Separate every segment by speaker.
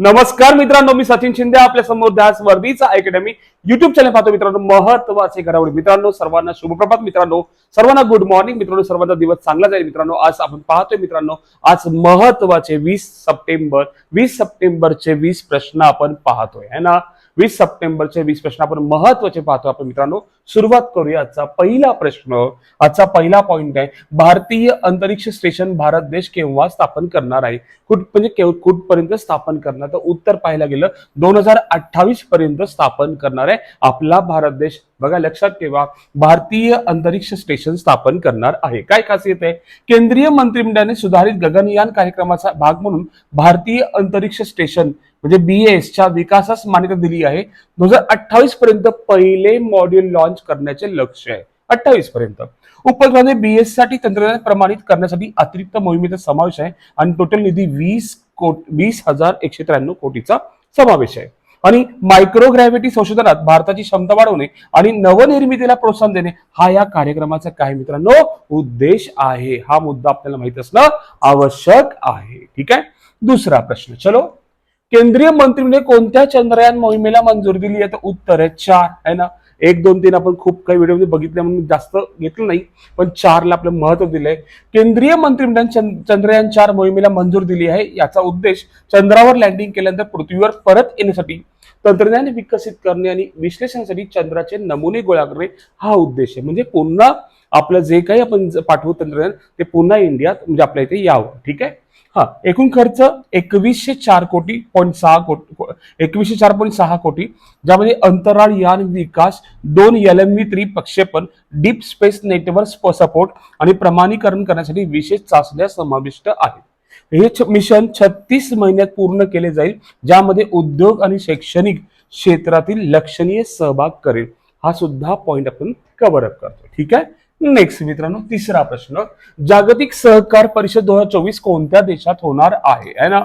Speaker 1: नमस्कार मित्रांनो मी सचिन शिंदे आपल्यासमोर ध्यास वर्दीचा अकॅडमी युट्यूब चॅनल पाहतो मित्रांनो महत्त्वाचे घडामोडी. मित्रांनो सर्वांना शुभप्रभात मित्रांनो सर्वांना गुड मॉर्निंग मित्रांनो सर्वांचा दिवस चांगला जाईल. मित्रांनो आज आपण पाहतोय मित्रांनो आज महत्त्वाचे वीस सप्टेंबर वीस सप्टेंबरचे वीस प्रश्न आपण पाहतोय है ना? वीस सप्टेंबरचे वीस प्रश्न आपण महत्त्वाचे पाहतो. आपण मित्रांनो सुरुवात करूया. आजचा पहिला प्रश्न आजचा पहिला पॉइंट आहे भारतीय अंतरिक्ष स्टेशन भारत देश केव्हा स्थापन करणार आहे? कुठ म्हणजे केव- कुठपर्यंत स्थापन करणार? तर उत्तर पाहायला गेलं दोन हजार अठ्ठावीस पर्यंत स्थापन करणार आहे आपला भारत देश. बघा लक्षात ठेवा भारतीय अंतरिक्ष स्टेशन स्थापन करणार आहे. काय खासियत आहे? केंद्रीय मंत्रिमंडळाने सुधारित गगनयान कार्यक्रमाचा भाग म्हणून भारतीय अंतरिक्ष स्टेशन म्हणजे बीएस च्या विकासास मान्यता दिली आहे. दोन हजार अठ्ठावीस पर्यंत पहिले मॉड्यूल लॉन्च करण्याचे लक्ष आहे. अठ्ठावीस पर्यंत. उपग्रहाने बीएससाठी तंत्रज्ञान प्रमाणित करण्यासाठी अतिरिक्त मोहिमेचा समावेश आहे आणि टोटल निधी वीस कोट वीस हजार एकशे त्र्याण्णव कोटीचा समावेश आहे. आणि मायक्रोग्रॅव्हिटी संशोधनात भारताची क्षमता वाढवणे आणि नवनिर्मितीला प्रोत्साहन देणे हा या कार्यक्रमाचा काय मित्रांनो उद्देश आहे. हा मुद्दा आपल्याला माहीत असणं आवश्यक आहे. ठीक आहे? दुसरा प्रश्न. चलो. केंद्रीय मंत्रीने कोणत्या चंद्रयान मोहिमेला मंजूर दिली आहे? तर उत्तर आहे चार आहे ना? एक दोन तीन आपण खूप काही व्हिडिओमध्ये बघितले म्हणून जास्त घेतलं नाही पण चारला आपलं महत्त्व दिलंय. केंद्रीय मंत्रिमंडळाने चंद्रयान चार मोहिमेला मंजूर दिली आहे याचा उद्देश चंद्रावर लँडिंग केल्यानंतर पृथ्वीवर परत येण्यासाठी तंत्रज्ञान विकसित करणे आणि विश्लेषणासाठी चंद्राचे नमुने गोळा करणे हा उद्देश आहे. म्हणजे पुन्हा आपलं जे काही आपण पाठवू तंत्रज्ञान ते पुन्हा इंडियात म्हणजे आपल्या इथे यावं. ठीक आहे? हा एकूण खर्च एकवीसशे चार कोटी पॉईंट सहा कोटी एकवीसशे चार पॉईंट सहा कोटी ज्यामध्ये अंतराळ यान विकास दोन एल एम व्ही थ्री प्रक्षेपण डीप स्पेस नेटवर्क सपोर्ट आणि प्रमाणीकरण करण्यासाठी विशेष चाचण्या समाविष्ट आहेत. हे मिशन छत्तीस महिन्यात पूर्ण केले जाईल ज्यामध्ये उद्योग आणि शैक्षणिक क्षेत्रातील लक्षणीय सहभाग करेल. हा सुद्धा पॉइंट आपण कव्हर अप करतो ठीक आहे? नेक्स्ट मित्रांनो तिसरा प्रश्न. जागतिक सहकार परिषद दोन हजार चोवीस कोणत्या देशात होणार आहे? है ना?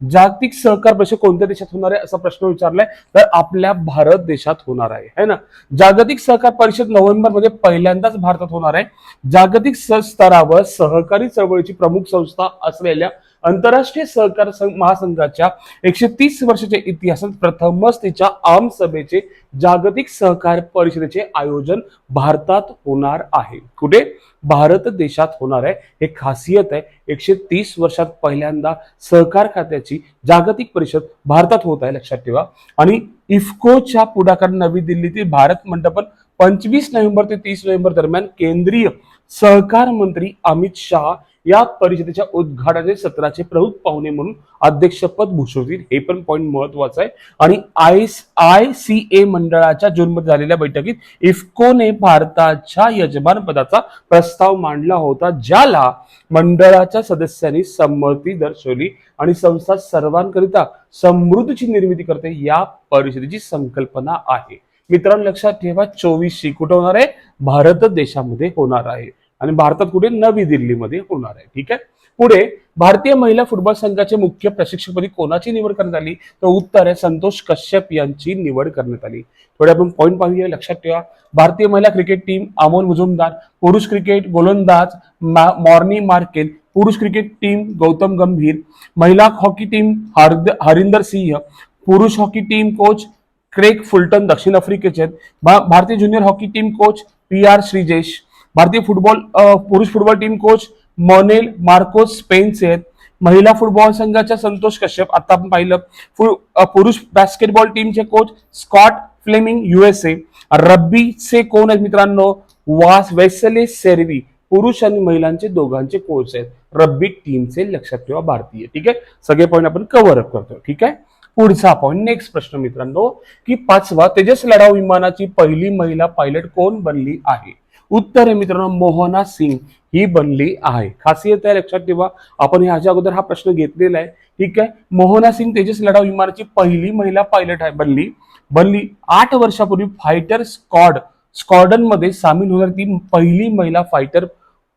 Speaker 1: जागतिक सहकार परिषद कोणत्या देशात होणार आहे असा प्रश्न विचारलाय तर आपल्या भारत देशात होणार आहे. है ना? जागतिक सहकार परिषद नोव्हेंबरमध्ये पहिल्यांदाच भारतात होणार आहे. जागतिक स्तरावर सहकारी चळवळीची प्रमुख संस्था असलेल्या आंतरराष्ट्रीय सहकार संघ- महासंघाच्या एकशे तीस वर्षाच्या इतिहासात प्रथमच तिच्या आम सभेचे जागतिक सहकार परिषदेचे आयोजन भारतात होणार आहे. कुठे भारत देशात होणार आहे. हे खासियत आहे. एकशे तीस वर्षात पहिल्यांदा सहकार खात्याची जागतिक परिषद भारतात होत आहे. लक्षात ठेवा. आणि इफ्कोच्या पुढाकार नवी दिल्लीतील भारत मंडपन पंचवीस नोव्हेंबर ते तीस नोव्हेंबर दरम्यान केंद्रीय सहकार मंत्री अमित शहा या परिषदेच्या उद्घाटनाचे सत्राचे प्रमुख पाहुणे म्हणून अध्यक्षपद भूषवतील. हे पण पॉईंट महत्वाचं आहे. आणि आय आय सी ए मंडळाच्या जूनमध्ये झालेल्या बैठकीत इफ्कोने भारताच्या यजमान पदाचा प्रस्ताव मांडला होता ज्याला मंडळाच्या सदस्यांनी संमती दर्शवली आणि संस्था सर्वांकरिता समृद्धीची निर्मिती करते या परिषदेची संकल्पना आहे. मित्रांनो लक्षात ठेवा चोवीसशी कुठं होणार आहे? भारत देशामध्ये होणार आहे. आणि भारतात कुठे नवी दिल्लीमध्ये होणार आहे. ठीक आहे? पुढे भारतीय महिला फुटबॉल संघाचे मुख्य प्रशिक्षकपदी कोणाची निवड करण्यात आली? तर उत्तर आहे संतोष कश्यप यांची निवड करण्यात आली. थोडे आपण पॉईंट पाहूया लक्षात ठेवा. भारतीय महिला क्रिकेट टीम अमोल मुजुमदार पुरुष क्रिकेट गोलंदाज मा- मॉर्नी मार्केल पुरुष क्रिकेट टीम गौतम गंभीर महिला हॉकी टीम हरद हरिंदर सिंह पुरुष hockey team coach Craig Fulton दक्षिण आफ्रिकेचे आहेत. भा- भारतीय junior hockey team coach P R Sreejesh भारतीय फुटबॉल पुरुष football team coach Manolo Marquez स्पेनचे आहेत. महिला फुटबॉल संघाच्या संतोष कश्यप आता आपण पाहिलं फु- पुरुष बास्केटबॉल टीमचे कोच स्कॉट फ्लेमिंग युएसए रब्बीचे कोण आहेत मित्रांनो? वास वेसले सेर्वी पुरुष आणि महिलांचे दोघांचे कोच आहेत. रब्बी टीमचे लक्षात ठेवा भारतीय. ठीक आहे? सगळे पॉईंट आपण कव्हर अप करतो ठीक आहे? पुढचा पॉईंट नेक्स्ट प्रश्न मित्रांनो की पाचवा तेजस लढाऊ विमानाची पहिली महिला पायलट कोण बनली आहे? उत्तर आहे मित्रांनो मोहना सिंग ही बनली आहे. खासियत आहे लक्षात ठेवा. आपण ह्याच्या अगोदर हा प्रश्न घेतलेला आहे. ठीक आहे? मोहना सिंग तेजस लढाऊ विमानाची पहिली महिला पायलट आहे बनली. बनली आठ वर्षापूर्वी फायटर स्कॉड स्कॉडनमध्ये सामील होणार ती पहिली महिला फायटर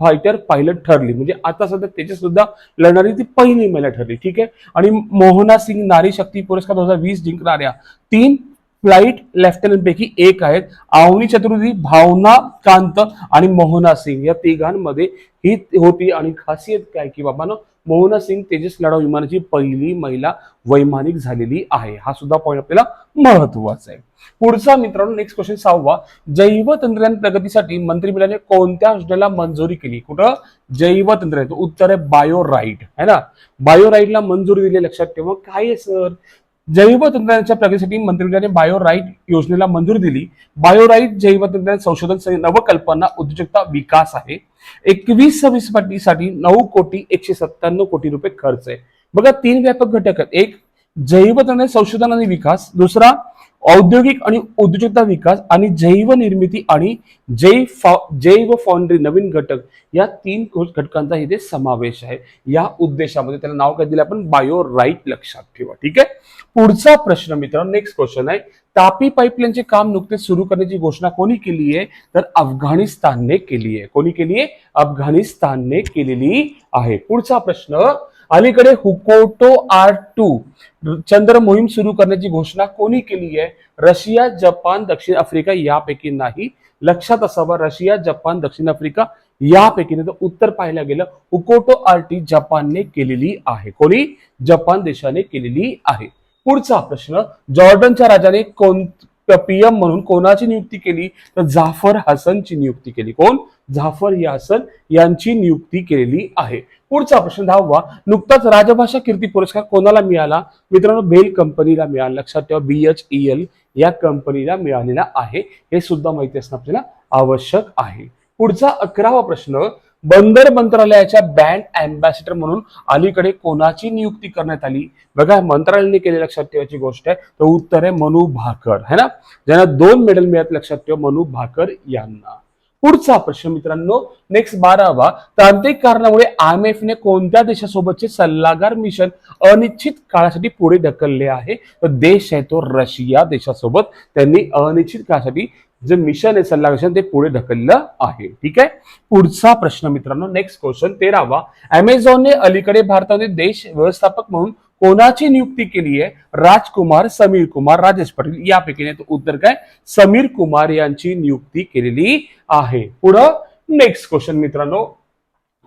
Speaker 1: फायटर पायलट ठरली. म्हणजे आता सध्या त्याच्या सुद्धा लढणारी ती पहिली महिला ठरली. ठीक आहे? आणि मोहना सिंग नारी शक्ती पुरस्कार दोन हजार वीस जिंकणाऱ्या तीन फ्लाईट लेफ्टनंटपैकी एक आहेत. आवनी चतुर्थी भावना कांत आणि मोहना सिंग. या तिघांमध्ये ही होती आणि खासियत काय की बाबा मोहना सिंग तेजस लढाऊ विमानाची पहिली महिला वैमानिक झालेली आहे. हा सुद्धा पॉईंट आपल्याला महत्त्वाचा आहे. पुढचा मित्रांनो नेक्स्ट क्वेश्चन सहावा. जैव तंत्रज्ञान प्रगतीसाठी मंत्रिमंडळाने कोणत्या योजनेला मंजुरी केली? कुठं? जैव तंत्रज्ञान उत्तर आहे बायो राईट है ना? बायो राईटला मंजुरी दिली लक्षात ठेवा. काय आहे सर जैव तंत्रज्ञानाच्या प्रगतीसाठी मंत्रिमंडळाने बायोराईट योजनेला मंजुरी दिली. बायोराईट जैव तंत्रज्ञान संशोधन नवकल्पना उद्योजकता विकास आहे. एकवीस सव्वीससाठी नऊ कोटी एकशे सत्त्याण्णव कोटी रुपये खर्च आहे. बघा तीन व्यापक घटक आहेत. एक जैव तंत्रज्ञान संशोधन आणि विकास. दुसरा औद्योगिक आणि उद्योजकता विकास आणि जैव निर्मिती आणि जैव फा- जैव फाउंड्री नवीन घटक या तीन घटकांचा इथे समावेश आहे. या उद्देशामध्ये त्याला नाव काय दिलं आपण? बायो राईट लक्षात ठेवा. ठीक आहे? पुढचा प्रश्न मित्रांनो नेक्स्ट क्वेश्चन आहे. तापी पाईपलाईनचे काम नुकतेच सुरू करण्याची घोषणा कोणी केली आहे? तर अफगाणिस्तानने केली आहे. कोणी केली आहे? अफगाणिस्तानने केलेली आहे. पुढचा प्रश्न अलीकडे हुकोटो आर टू चंद्र मोहीम सुरू करण्याची घोषणा कोणी केली आहे? रशिया जपान दक्षिण आफ्रिका यापैकी नाही. लक्षात असावं रशिया जपान दक्षिण आफ्रिका यापैकी नाही. तर उत्तर पाहायला गेलं हुकोटो आर टी जपानने केलेली आहे. कोणी? जपान देशाने केलेली आहे. पुढचा प्रश्न जॉर्डनच्या राजाने कोण पीएम म्हणून कोणाची नियुक्ती केली? तर जाफर हसनची नियुक्ती केली. कोण? जाफर यासन यांची नियुक्ती केलेली आहे. पुढचा प्रश्न दहावा नुकताच राजभाषा कीर्ती पुरस्कार कोणाला मिळाला? मित्रांनो बेल कंपनीला मिळाला. लक्षात ठेवा बी एच ई एल या कंपनीला मिळालेला आहे. हे सुद्धा माहिती असणं आपल्याला आवश्यक आहे. पुढचा अकरावा प्रश्न बंदर मंत्रालयाच्या बँड अँबॅसिडर म्हणून अलीकडे कोणाची नियुक्ती करण्यात आली? बघा मंत्रालयाने केली लक्षात ठेवायची गोष्ट आहे. तर उत्तर आहे मनू भाकर. है ना? ज्यांना दोन मेडल मिळत लक्षात ठेवा मनू भाकर यांना. पुढचा प्रश्न मित्रांनो नेक्स्ट बारावा तांत्रिक कारणामुळे आय एम ने कोणत्या देशासोबतचे सल्लागार मिशन अनिश्चित काळासाठी पुढे ढकलले आहे? तर देश आहे तो रशिया देशासोबत. त्यांनी अनिश्चित काळासाठी जे मिशन आहे सल्लागार ते पुढे ढकललं आहे. ठीक आहे? पुढचा प्रश्न मित्रांनो नेक्स्ट क्वेश्चन तेरावा. अमेझॉनने अलीकडे भारतामध्ये देश व्यवस्थापक म्हणून कोणाची नियुक्ती केली आहे? राजकुमार समीर कुमार राजेश पाटील यापैकी नाही उत्तर काय? समीर कुमार यांची नियुक्ती केलेली आहे. पुढं नेक्स्ट क्वेश्चन मित्रांनो.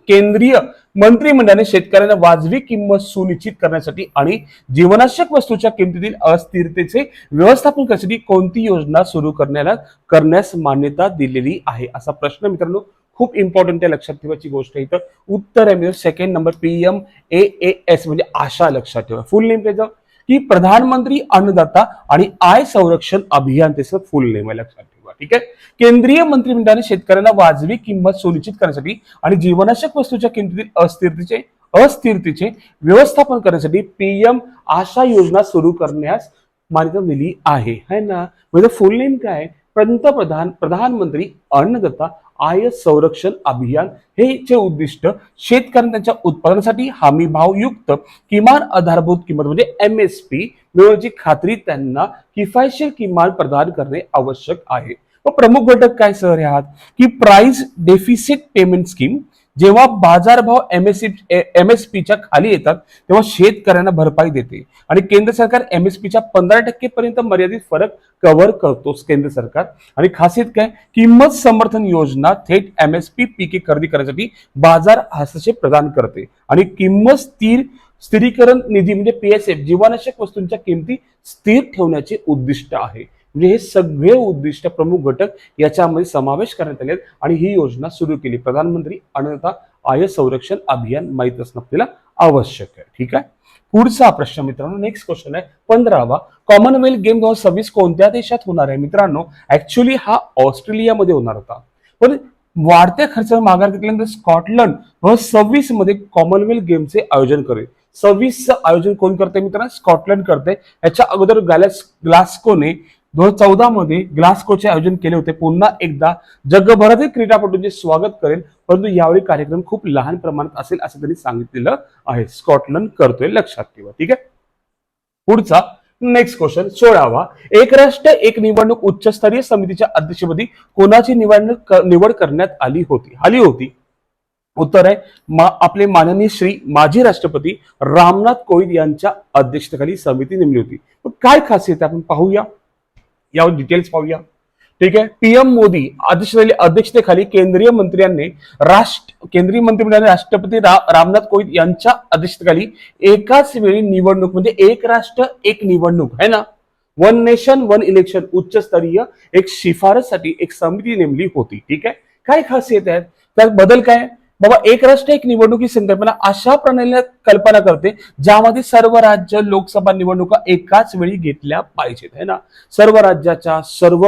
Speaker 1: केंद्रीय मंत्रिमंडळाने शेतकऱ्यांना वाजवी किंमत सुनिश्चित करण्यासाठी आणि जीवनावश्यक वस्तूच्या किमतीतील अस्थिरतेचे व्यवस्थापन करण्यासाठी कोणती योजना सुरू करण्याला करण्यास मान्यता दिलेली आहे? असा प्रश्न मित्रांनो खूप इम्पॉर्टंट आहे लक्षात ठेवायची गोष्ट आहे इथं. उत्तर आहे म्हणजे second number P M A S म्हणजे आशा लक्षात ठेवा. फुल नेम त्याचं की प्रधानमंत्री अन्नदाता आणि आय संरक्षण अभियान त्याचं फुल नेम आहे लक्षात ठेवा. ठीक आहे? केंद्रीय मंत्रिमंडळाने शेतकऱ्यांना वाजवी किंमत सुनिश्चित करण्यासाठी आणि जीवनावश्यक वस्तूच्या किमतीतील अस्थिरतेचे अस्थिरतेचे व्यवस्थापन करण्यासाठी पीएम आशा योजना सुरू करण्यास मान्यता दिली आहे. है ना? म्हणजे फुल नेम काय? पंतप्रधान प्रधानमंत्री अन्नदाता आय संरक्षण अभियान हे चे उद्दिष्ट शेतकऱ्यांना त्यांच्या उत्पादनासाठी हमी भावयुक्त किमान आधारभूत किंमत म्हणजे एम एस पी मिळवण्याची खात्री त्यांना किफायतशीर किमान प्रदान करणे आवश्यक आहे. व प्रमुख घटक काय सर ह्यात की प्राइस डेफिसिट पेमेंट स्कीम जेव्हा बाजारभाव एम एस एम एस पीच्या खाली येतात तेव्हा शेतकऱ्यांना भरपाई देते. आणि केंद्र सरकार एम एस पीच्या पंधरा टक्के पर्यंत मर्यादित फरक कव्हर करतो केंद्र सरकार. आणि खासियत काय? किंमत समर्थन योजना थेट एम एस पी पिके खरेदी करण्यासाठी बाजार हस्तक्षेप प्रदान करते. आणि किंमत स्थिर स्थिरीकरण निधी म्हणजे पीएसएफ जीवनावश्यक वस्तूंच्या किमती स्थिर ठेवण्याचे उद्दिष्ट आहे. म्हणजे हे सगळे उद्दिष्ट प्रमुख घटक याच्यामध्ये समावेश करण्यात आले आहेत आणि ही योजना सुरू केली. प्रधानमंत्री अन्नदाता आय संरक्षण अभियान माहीत असणं आपल्याला आवश्यक आहे. ठीक आहे? पुढचा प्रश्न मित्रांनो नेक्स्ट क्वेश्चन आहे. पंधरावा कॉमनवेल्थ गेम दोन हजार सव्वीस कोणत्या देशात होणार आहे? मित्रांनो ऍक्च्युली हा ऑस्ट्रेलियामध्ये होणार होता. पण वाढत्या खर्चावर माघार घेतल्यानंतर स्कॉटलंड व सव्वीसमध्ये कॉमनवेल्थ गेमचे आयोजन करेल. सव्वीसचं आयोजन कोण करते मित्रांनो? स्कॉटलंड करते याच्या अगोदर गॅलेस ग्लास्कोने दोन हजार चौदा मध्ये ग्लास्कोचे आयोजन केले होते. पुन्हा एकदा जगभरातील क्रीडापटूंचे स्वागत करेल. परंतु यावेळी कार्यक्रम खूप लहान प्रमाणात असेल असं त्यांनी सांगितलेलं आहे. स्कॉटलंड करतोय लक्षात ठेवा. ठीक आहे? पुढचा नेक्स्ट क्वेश्चन सोळावा. एक राष्ट्र एक निवडणूक उच्चस्तरीय समितीच्या अध्यक्षपदी कोणाची निवडणूक निवड करण्यात आली होती? आली होती. उत्तर आहे मा आपले माननीय श्री माजी राष्ट्रपती रामनाथ कोविंद यांच्या अध्यक्षतेखाली समिती नेमली होती. पण काय खासियत आहे? आपण पाहूया. यावर डिटेल्स पाहूया. ठीक आहे? पीएम मोदी अध्यक्षतेखाली केंद्रीय मंत्र्यांनी राष्ट्र केंद्रीय मंत्रिमंडळाने राष्ट्रपती रा- रामनाथ कोविंद यांच्या अध्यक्षतेखाली एकाच वेळी निवडणूक म्हणजे एक राष्ट्र एक निवडणूक है ना? वन नेशन वन इलेक्शन उच्चस्तरीय एक शिफारससाठी एक समिती नेमली होती. ठीक आहे? काय खासियत आहेत त्यात बदल काय? बाबा एक राष्ट्र एक निवडणुकी संकल्पना अशा प्रणालीला कल्पना करते ज्यामध्ये सर्व राज्य लोकसभा निवडणुका एकाच वेळी घेतल्या पाहिजेत है ना? सर्व राज्याच्या सर्व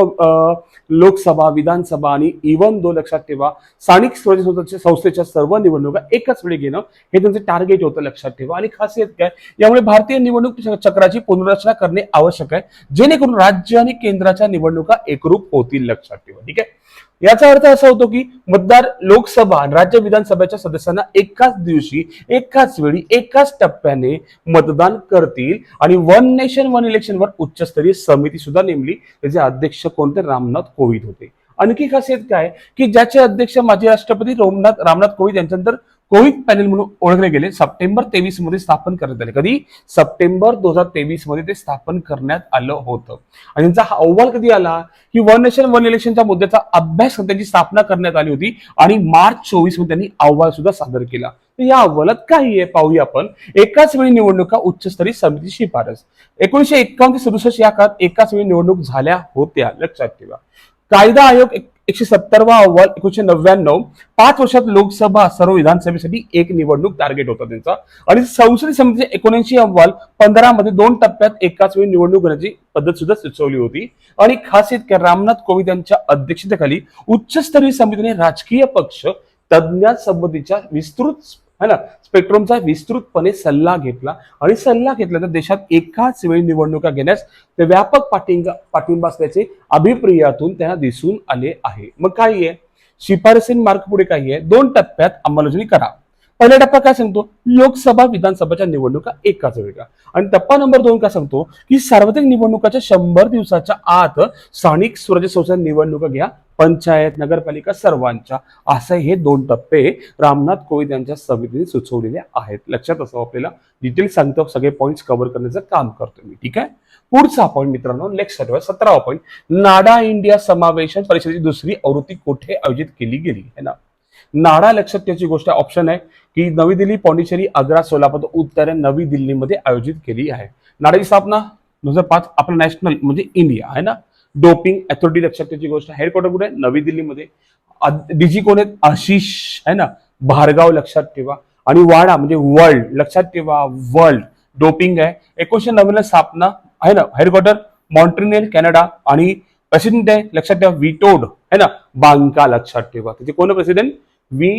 Speaker 1: लोकसभा विधानसभा आणि इव्हन दो लक्षात ठेवा स्थानिक स्वराज्य संस्थेच्या संस्थेच्या सर्व निवडणुका एकाच वेळी घेणं हे त्यांचं टार्गेट होतं लक्षात ठेवा. आणि खासियत काय? यामुळे भारतीय निवडणूक चक्राची पुनर्रचना करणे आवश्यक आहे जेणेकरून राज्य आणि केंद्राच्या निवडणुका एकरूप होतील लक्षात ठेवा. ठीक आहे? याचा अर्थ असा होतो की मतदार लोकसभा राज्य विधानसभेच्या सदस्यांना एकाच दिवशी एकाच वेळी एकाच टप्प्याने मतदान करतील. आणि वन नेशन वन इलेक्शनवर उच्चस्तरीय समिती सुद्धा नेमली त्याचे अध्यक्ष कोणते? रामनाथ कोविंद होते. आणखी खासियत काय? की ज्याचे अध्यक्ष माजी राष्ट्रपती रामनाथ रामनाथ कोविंद यांच्यानंतर कोविड पॅनेल म्हणून ओळखले गेले. सप्टेंबर तेवीसमध्ये स्थापन करण्यात आले. कधी? सप्टेंबर दोन हजार तेवीसमध्ये ते स्थापन करण्यात आलं होतं. आणि त्यांचा हा अहवाल कधी आला? की वन नेशन वन इलेक्शनच्या मुद्द्याचा अभ्यास त्यांची स्थापना करण्यात आली होती आणि मार्च चोवीसमध्ये त्यांनी अहवाल सुद्धा सादर केला. तर या अहवालात काही आहे पाहूया आपण. एकाच वेळी निवडणुका उच्चस्तरीय समिती शिफारस. एकोणीशे एकावन्न ते सदुसष्ट या काळात एकाच वेळी निवडणूक झाल्या होत्या. लक्षात ठेवा. कायदा आयोग एकशे सत्तरवा अहवाल एकोणीशे नव्याण्णव. पाच वर्षात लोकसभा सर्व विधानसभेसाठी एक निवडणूक टार्गेट होता त्यांचा. आणि संसदीय समितीचे एकोणऐंशी अहवाल पंधरा मध्ये दोन टप्प्यात एकाच वेळी निवडणूक घेण्याची पद्धत सुद्धा सुचवली होती. आणि खास रामनाथ कोविंद यांच्या अध्यक्षतेखाली उच्चस्तरीय समितीने राजकीय पक्ष तज्ञांसंबंधीच्या विस्तृत है ना? स्पेक्ट्रमचा विस्तृतपणे सल्ला घेतला आणि सल्ला घेतला तर देशात एकाच वेळी निवडणुका घेण्यास ते व्यापक पाठिंबा पाठिंबा असल्याचे अभिप्रियातून त्यांना दिसून आले आहे. मग काय आहे? शिफारसीन मार्ग पुढे काही आहे? दोन टप्प्यात अंमलबजावणी करा. पहिला टप्पा काय सांगतो? लोकसभा विधानसभाच्या निवडणुका एकाच वेळ का आणि टप्पा नंबर दोन काय सांगतो? की सार्वत्रिक निवडणुकाच्या शंभर दिवसाच्या आत स्थानिक स्वराज्य संस्था निवडणुका घ्या. पंचायत नगरपालिका सर्वांच्या असे हे दोन टप्पे रामनाथ कोविंद यांच्या समितीने सुचवलेले आहेत. लक्षात असं आपल्याला. डिटेल सांगतो सगळे पॉईंट्स कव्हर करण्याचं काम करतो मी. ठीक आहे? पुढचा पॉईंट मित्रांनो नेक्स्ट सर्व सतरावा पॉईंट नाडा इंडिया समावेशन परिषदेची दुसरी आवृत्ती कुठे आयोजित केली गेली? है ना? नाडा लक्षात त्याची गोष्ट ऑप्शन आहे की नवी दिल्ली पॉंडिचेरी आग्रा सोलापूर उत्तर नवी दिल्लीमध्ये आयोजित केली आहे. नाडाची स्थापना दोन हजार पाच आपलं नॅशनल म्हणजे इंडिया आहे ना? डोपिंग अथॉरिटी लक्षात ठेवायची गोष्ट हेडक्वार्टर कुठे आहे? नवी दिल्लीमध्ये. डीजी कोण आहेत? आशिष आहे ना? भारगाव लक्षात ठेवा. आणि वाडा म्हणजे वर्ल्ड लक्षात ठेवा. वर्ल्ड डोपिंग आहे. एकोणीशे नव्याण्णव स्थापना आहे ना? Headquarter Montreal Canada. आणि प्रेसिडेंट आहे लक्षात ठेवा विटोड है ना? बांका लक्षात ठेवा. त्याचे कोण प्रेसिडेंट वी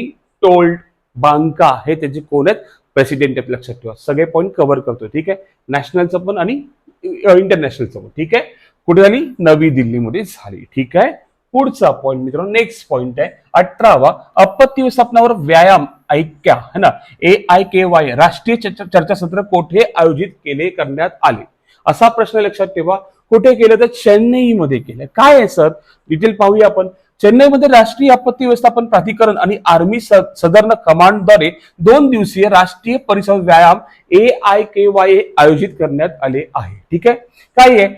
Speaker 1: टोल्ड बांका हे त्याचे कोण आहेत? प्रेसिडेंट आहेत लक्षात ठेवा. सगळे पॉईंट कव्हर करतो ठीक आहे? नॅशनलचं पण आणि इंटरनॅशनलचं पण ठीक आहे? कुठे झाली? नवी दिल्लीमध्ये झाली. ठीक आहे? पुढचा पॉईंट मित्रांनो नेक्स्ट पॉईंट आहे. अठरावा आपत्ती व्यवस्थापनावर व्यायाम ऐक्या है ना? ए आय के वाय राष्ट्रीय चर्चा चर्चासत्र कोठे आयोजित केले करण्यात आले? असा प्रश्न लक्षात ठेवा. कुठे केलं तर चेन्नईमध्ये केलं. काय आहे सर डिटेल पाहूया आपण. चेन्नईमध्ये राष्ट्रीय आपत्ती व्यवस्थापन प्राधिकरण आणि आर्मी स- सदर्न कमांडद्वारे दोन दिवसीय राष्ट्रीय परिसर व्यायाम ए आय के वाय आयोजित करण्यात आले आहे. ठीक आहे? काय आहे?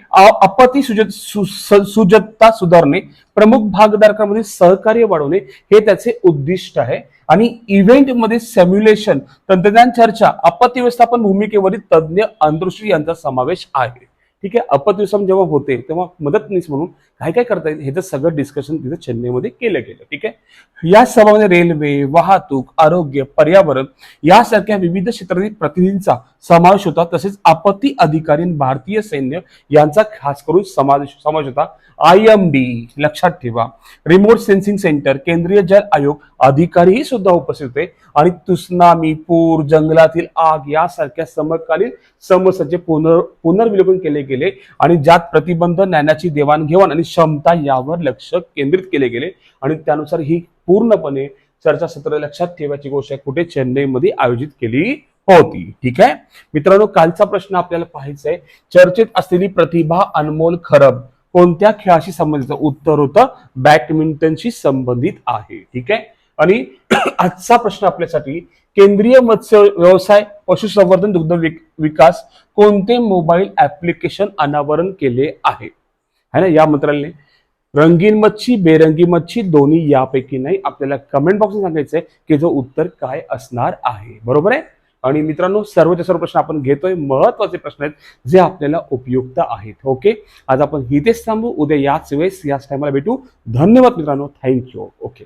Speaker 1: आपत्ती सुजत सु- स- सुजतता सुधारणे प्रमुख भागधारकांमध्ये सहकार्य वाढवणे हे त्याचे उद्दिष्ट आहे. आणि इव्हेंटमध्ये सॅम्युलेशन तंत्रज्ञान चर्चा आपत्ती व्यवस्थापन भूमिकेवरील तज्ज्ञ अंतर्दृष्टी यांचा समावेश आहे. ठीक आहे आपत्ती जेव्हा होते तेव्हा मदतनीस म्हणून काय काय करता येईल ह्याचं सगळं डिस्कशन तिथे चेन्नईमध्ये केलं गेलं ठीक आहे? या सभामध्ये रेल्वे वाहतूक आरोग्य पर्यावरण यासारख्या विविध क्षेत्रातील प्रतिनिधींचा समावेश होता. तसेच आपत्ती अधिकारी भारतीय सैन्य यांचा खास करून समावेश समावेश होता. आय एम डी लक्षात ठेवा. रिमोट सेन्सिंग सेंटर केंद्रीय जल आयोग अधिकारीही सुद्धा उपस्थित होते. आणि तुसनामी पूर जंगलातील आग यासारख्या समकालीन समस्यांचे पुनर् पुनर्विलोकन केले गेले. आणि ज्यात प्रतिबंध ज्ञानाची देवाणघेवाण आणि क्षमता यावर लक्ष केंद्रित केले गेले. आणि त्यानुसार ही पूर्णपणे चर्चासत्र लक्षात ठेवायची गोष्ट कुठे? चेन्नईमध्ये आयोजित केली होती. ठीक आहे? मित्रांनो कालचा प्रश्न आपल्याला पाहायचा आहे. चर्चेत असलेली प्रतिभा अनमोल खरब कोणत्या खेळाशी संबंधित? उत्तर होतं बॅडमिंटनशी संबंधित आहे. ठीक आहे? आणि आजचा प्रश्न आपल्यासाठी केंद्रीय मत्स्य व्यवसाय पशुसंवर्धन दुग्ध विक- विकास कोणते मोबाईल ऍप्लिकेशन अनावरण केले आहे? है ना? या मंत्रालयाने रंगीन मच्छी बेरंगी मच्छी दोन्ही यापैकी नाही. आपल्याला कमेंट बॉक्स सांगायचंय की जो उत्तर काय असणार आहे. बरोबर आहे? आणि मित्रांनो सर्वच्या सर्व प्रश्न आपण घेतोय. महत्त्वाचे प्रश्न आहेत जे आपल्याला उपयुक्त आहेत. ओके आज आपण इथेच थांबू. उद्या याच वेळेस याच टायमाला भेटू. धन्यवाद मित्रांनो. Thank you okay